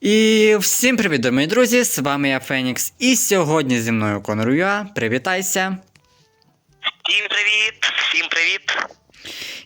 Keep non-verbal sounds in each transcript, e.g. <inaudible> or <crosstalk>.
І всім привіт, мої друзі! З вами я Фенікс. І сьогодні зі мною Конор Юа. Привітайся! Всім привіт! Всім привіт!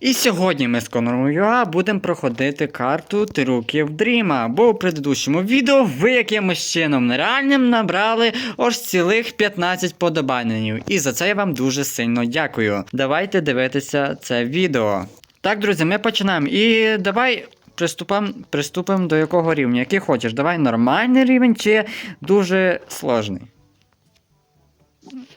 І сьогодні ми з Конором Юа будемо проходити карту трюків Дріма. Бо у предыдущому відео ви якимось чином нереальним набрали аж цілих 15 подобайнень. І за це я вам дуже сильно дякую. Давайте дивитися це відео. Так, друзі, ми починаємо. І давай приступимо приступимо до якого рівня. Який хочеш. Давай нормальний рівень чи дуже сложний.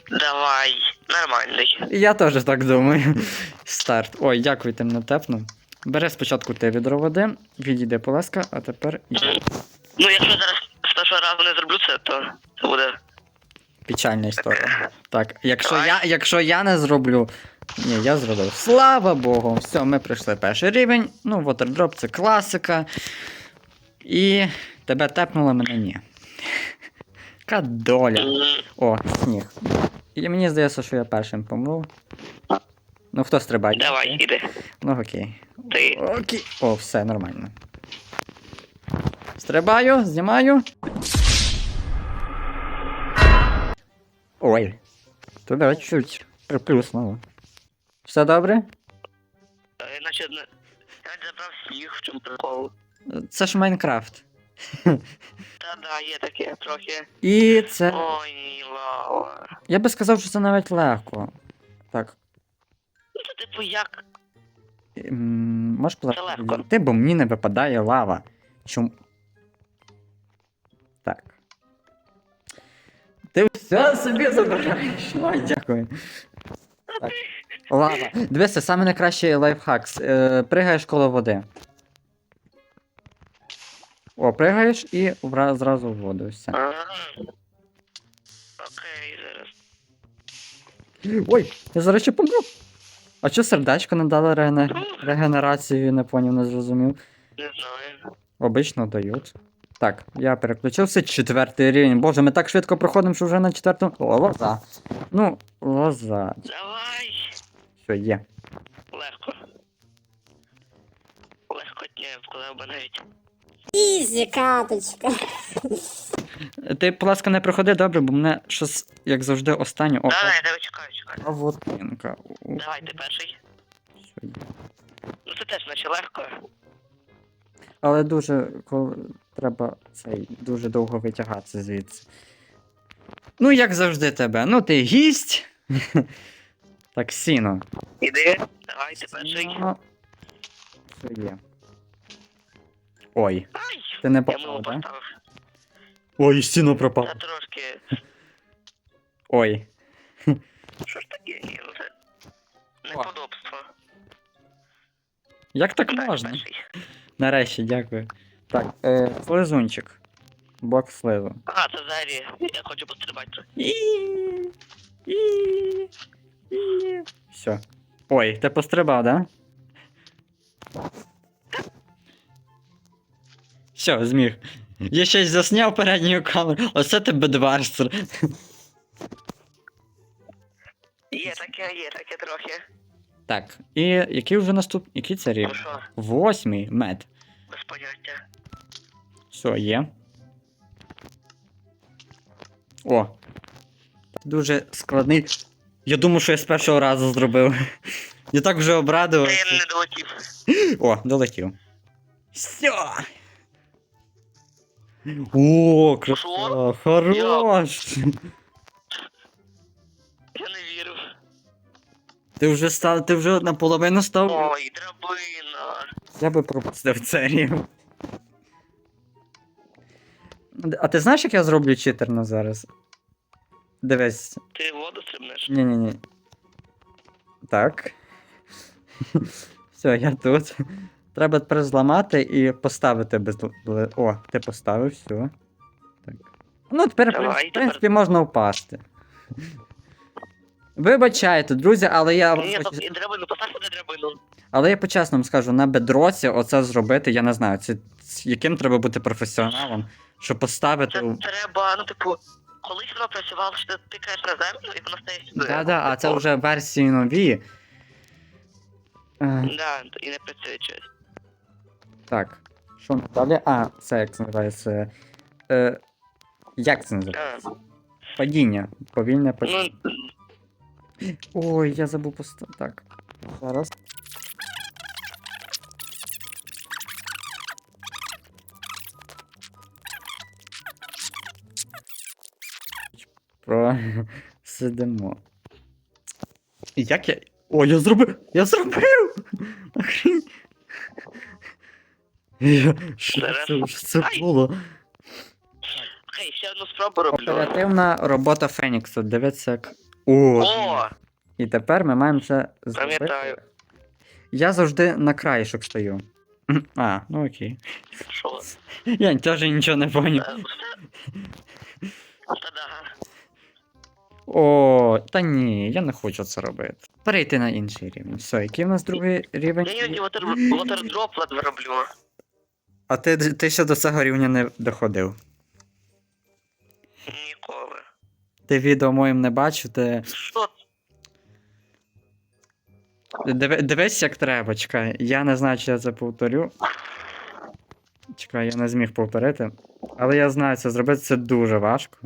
Давай, нормальний. Я теж так думаю. Старт. Ой, дякую, ти мене тепнув. Бери спочатку ти відро води, відійди, будь ласка, а тепер я. Ну, якщо зараз з першого разу не зроблю це, то це буде. Печальна історія. Так, якщо я, якщо я не зроблю. Ні, я зробив. Слава Богу! Все, ми пройшли перший рівень. Ну, Water це класика. І тебе тепнуло, мене ні. Яка доля. О, сніг. І мені здається, що я першим помру. Ну, хто стрибає? Давай, іди. Ну окей. Ти. Окей. О, все нормально. Стрибаю, знімаю. Ой. Туди чуть приплюснуло. Все добре? Е, не. Я забрав сніг, в чому прикол. Це ж Майнкрафт. Та да, є таке трохи. І це. Ой, лава. Я би сказав, що це навіть легко. Так. Ну це типу як. м, Можеш Це легко. плати, бо мені не випадає лава. Чому? Так. Ти все собі забираєш. Ой, дякую. Так. Лава. Дивися, саме найкращий лайфхак. Е, пригаєш коло води. О, пригаєш і вра- зразу в воду. Все. Окей, зараз. Ой, я зараз ще помру. А чого сердечко не дало рене... регенерацію, не поняв, не зрозумів. Не знаю. Обично дають. Так, я переключився. Четвертий рівень. Боже, ми так швидко проходимо, що вже на четвертому. О, лоза. Ну, лоза. Давай. Що є? Легко. Легко не вкладав би навіть. Ізі, каточка. Ти, будь ласка, не проходи добре, бо мене щось, як завжди, останнє. О, Давай, давай, чекаю, чекаю. павутинка. У, Давай, ти перший. що є? Ну це теж наче легко. Але дуже коли треба цей дуже довго витягатися звідси. Ну, як завжди тебе. Ну, ти гість. Так, сіно. Іди. Давай, ти перший. Сіно. Що є? Ой, Ай! ти не Я попав, так? поставив. Ой, сіно пропав. Та трошки. Ой. Що ж таке? Ну це неподобство. Як так Так, можна? перший. Нарешті, дякую. Так, е, слизунчик. Блок слизу. А, це взагалі. Я хочу пострибати. І, і, і. Все. Ой, ти пострибав, да? Все, зміг. Я щось засняв передню камеру. Оце ти бедварстер. Є таке, є таке трохи. Так, і який вже наступ... Який це Ну що, Восьмий мед. без поняття. Все, є. О. Дуже складний. Я думаю, що я з першого разу зробив. Я так вже Та я не долетів. О, долетів. Все. О, краса, хорош. Я не вірив. Ти вже став, ти вже наполовину став. Ой, драбина. Я би пропустив це. А ти знаєш, як я зроблю читерно зараз? Дивись. Ти в? Ні-ні-ні. Так. Все, я тут. Треба тепер зламати і поставити без. О, ти поставив, все. Так. Ну, тепер, в принципі, тепер- можна впасти. Вибачайте, друзі, але я. Ні, то драбину, постав сюди драбину. Але я по-чесному скажу, на бедроці оце зробити, я не знаю, це- яким треба бути професіоналом, щоб поставити. Це треба, ну типу, колись воно працювало, що ти тикаєш на землю і воно стає сюди. Да-да, а це вже версії нові. Е, Да, і не працює щось. так. Що далі? А, це як це називається? Е, як це називається? А, Падіння. Повільне падіння. ну, Ой, я забув поставити. Так. Зараз. Про <laughs> сидимо. Як я. О, я зробив! Я зробив! Охрінь! Я... Що це, що це було? Окей, ще одну спробу роблю. Оперативна робота Фенікса. Дивіться як. О! О, І тепер ми маємо це зробити. Пам'ятаю. Я завжди на краєшок стою. <clears throat> А, ну окей. що? Я теж нічого не поняв. Е, все? О, та ні, я не хочу це робити. Перейти на інший рівень. Все, який в нас другий рівень? Я іноді вотер- вотердроп ледве. А ти, ти ще до цього рівня не доходив. Ніколи. Ти відео моїм не бачив, ти. Що? Диви, дивись, як треба, чекай. Я не знаю, чи я це повторю. Чекай, я не зміг повторити. Але я знаю, це зробити це дуже важко.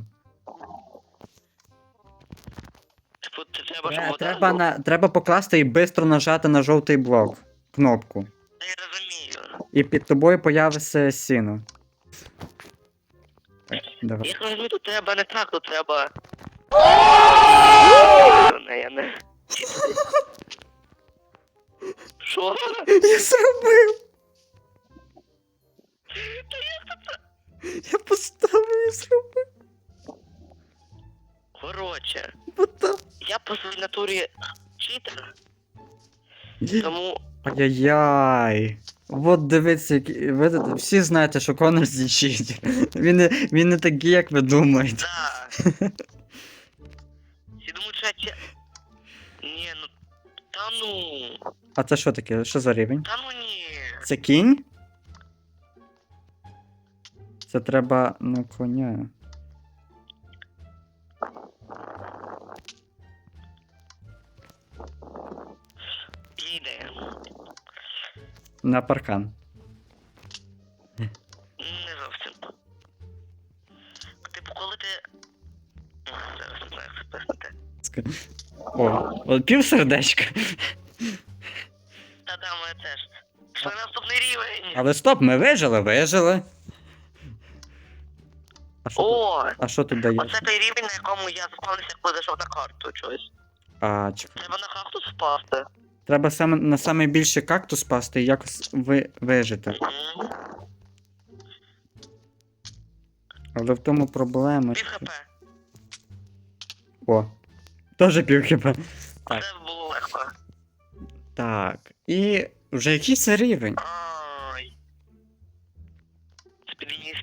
Треба, щоб Е, вода... Треба, на, треба покласти і швидко нажати на жовтий блок. Кнопку. Я розумію. І під тобою появиться сіно. Так, давай. Я розумію, тут треба не так, тут треба... Не, я не... Що? Я зробив! Я поставив і зробив. Коротше, я по своїй натурі читер, тому Ай-яй-яй. Вот дивіться, які- ви всі знаєте, що Конор зічить. Він не, він не такий, як ви думаєте. да. Всі думають, що я че... Ні, ну... Та ну... А це що таке? Що за рівень? Та ну ні. Це кінь? Це треба на коня. На паркан. Не зовсім. Типу, коли ти... Зараз не знаю, як це. О, пів сердечка. Та да, мене теж. Що наступний рівень? Але стоп, ми вижили, вижили. А що, тут, О! а що тут дає? Оце той рівень, на якому я заспавнився, коли зайшов на карту, чогось. А, чекай. Треба на кактус впасти. Треба саме на саме більше кактус пасти і якось ви, вижити. Але в тому проблема. Пів що- хп. О. Теж пів хп. Так. Це було легко. Так. І вже який це рівень? Ай. Це підніс.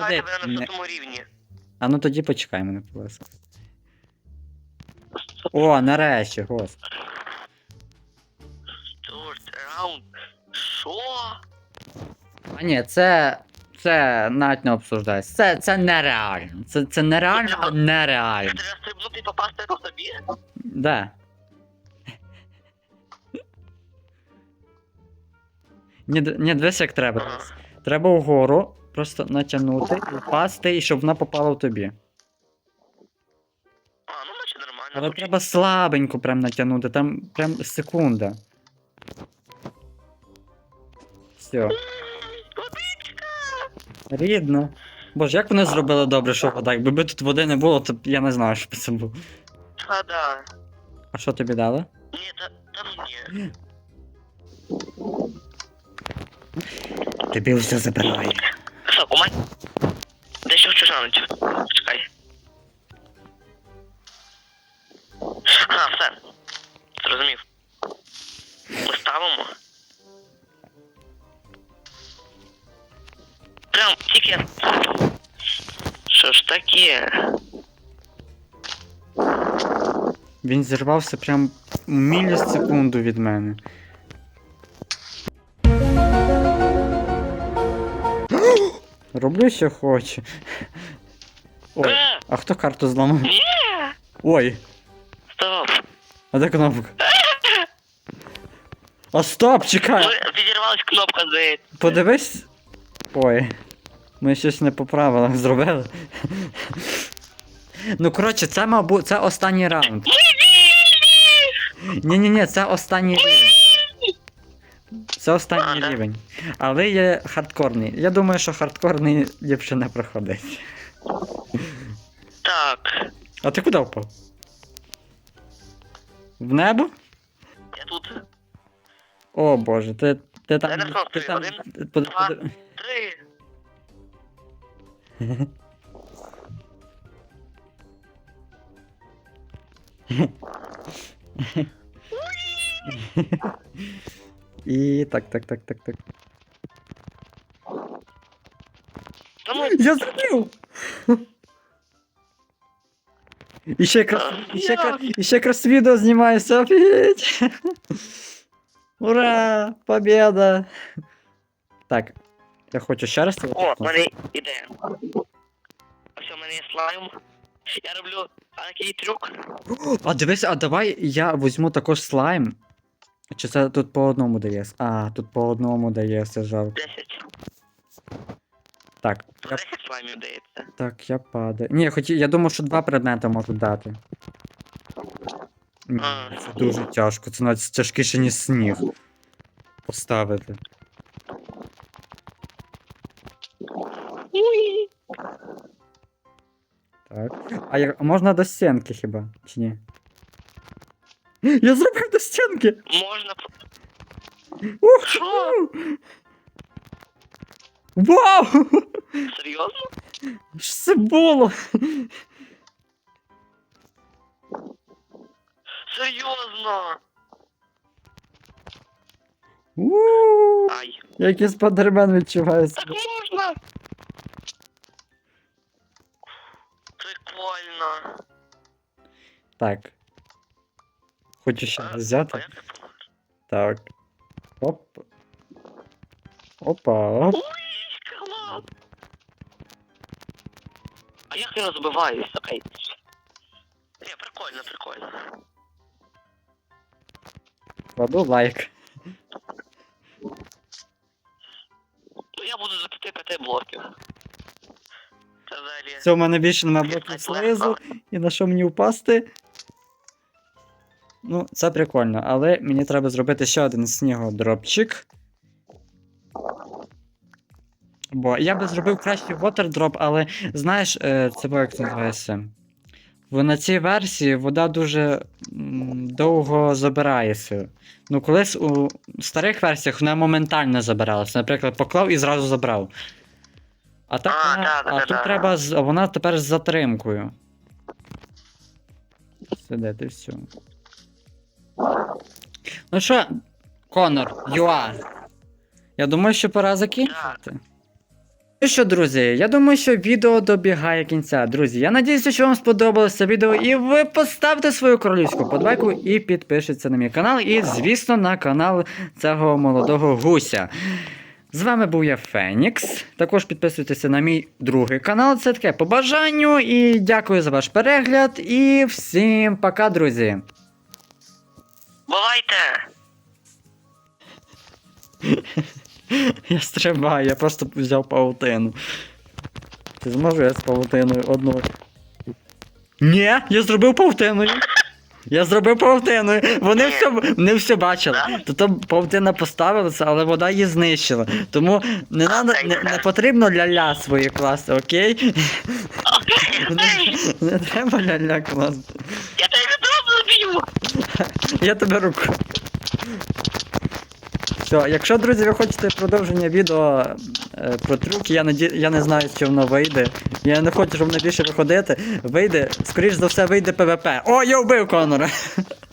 Та тебе на не- наступному рівні. А ну тоді почекай мене, полеса. О, нарешті, господи. Third раунд. Що? А ні, це. Це навіть не обсуждається. Це, це нереально. Це, це нереально, а нереально. Треба стрибнути і попасти по собі? Да. Ні, д- ні, дивись, як треба. Треба вгору просто натягнути, впасти, і щоб вона попала в тобі. А, ну наче нормально. Але треба слабенько прям натягнути, там прям секунда. Все, рідно. Боже, як вони зробили добре, що вода. Якби би тут води не було, то б я не знаю, що б це було. Та да. А що тобі дали? Ні, та, та ну ні. Тобі все забирає. У мене... Дещо хочу глянути. Чекай. А, все. Зрозумів. Ми ставимо. Прям тільки. Що ж таке? Він зірвався прям мілісекунду від мене. Роблю, що хочу. Ой, Е, а хто карту зламав? Ні! Ой, Стоп. а де кнопка? А стоп, чекай! Відірвалась кнопка, здається. Подивись. Ой. Ми щось не по правилах зробили. Ну, коротше, це, мабуть, це останній раунд. Ні-ні-ні, це останній рівень. Це останній Ага. рівень. Але є хардкорний. Я думаю, що хардкорний не проходить. Так. А ти куди впав? В небо? Я тут. О боже, ти, ти Я там. не знав, Ти ти там. один, под- два. Три. <laughs> І так, так, так, так, так. Тому Я зробив! І ще якраз, і ще, якраз- і ще якраз відео знімається, офігеть! Ура! Победа! Так, я хочу ще раз тебе О, в торкнути. мене ідея. Ось у мене є слайм. Я роблю такий трюк. А дивись, а давай я візьму також слайм. Чи це тут по одному дає? А, тут по одному дає, це жалко. 10. Так, я, 10 слаймів дається. так, я падаю. Ні, я хотів, я думав, що два предмети можуть дати. Ні, А. це дуже тяжко, це навіть тяжкіше, ніж сніг. Поставити. Уй. Так. А я, а можна до стінки хіба? Чи ні? Я зробив до стінки! Можна. Що? Вау! Серйозно? Що це було? Серйозно? У, Ай. Який спадермен відчуває Так себе. можна? Прикольно. Так. Хочу ще раз взяти. це поможеш? Так. Оп. Опа. Оп. Уй, клас. А як я розбиваюсь? Окей. Ні, прикольно, прикольно. Кладу лайк. Ну я буду за 5 блоків. Це взагалі. Все, у мене більше нема блоків слизу. І на що мені впасти? Ну, це прикольно, але мені треба зробити ще один снігодропчик. Бо я би зробив кращий вотердроп, але знаєш, е, це бо як це називається. В на цій версії вода дуже довго забирається. Ну, колись у старих версіях вона моментально забиралася. Наприклад, поклав і зразу забрав. А, так, А, вона- да, да, а да, тут да. треба з, вона тепер з затримкою. Сидити все. Ну що, Конор, Юа. Я думаю, що пора закінчувати. Ну що, друзі, я думаю, що відео добігає кінця. Друзі, я надіюся, що вам сподобалося відео, і ви поставте свою королівську подбайку і підпишіться на мій канал, і, звісно, на канал цього молодого гуся. З вами був я Фенікс. Також підписуйтеся на мій другий канал. Це таке по бажанню. І дякую за ваш перегляд. І всім пока, друзі. Бувайте! <laughs> Я стрибаю, я просто взяв паутину. Чи зможу я з паутиною одну? Ні, я зробив паутиною. Я зробив паутиною. Вони все, вони все бачили. То там паутина поставилася, але вода її знищила. Тому не, надо, не, не потрібно ля-ля свої класти, окей? <laughs> Не, не треба ля-ля класти. Я! <laughs> Я тебе руку. Все, якщо, друзі, ви хочете продовження відео е, про трюки, я, не я не знаю, чи воно вийде. Я не хочу, щоб воно більше виходити. Вийде, скоріш за все, вийде ПВП. О, я вбив Конора! <laughs>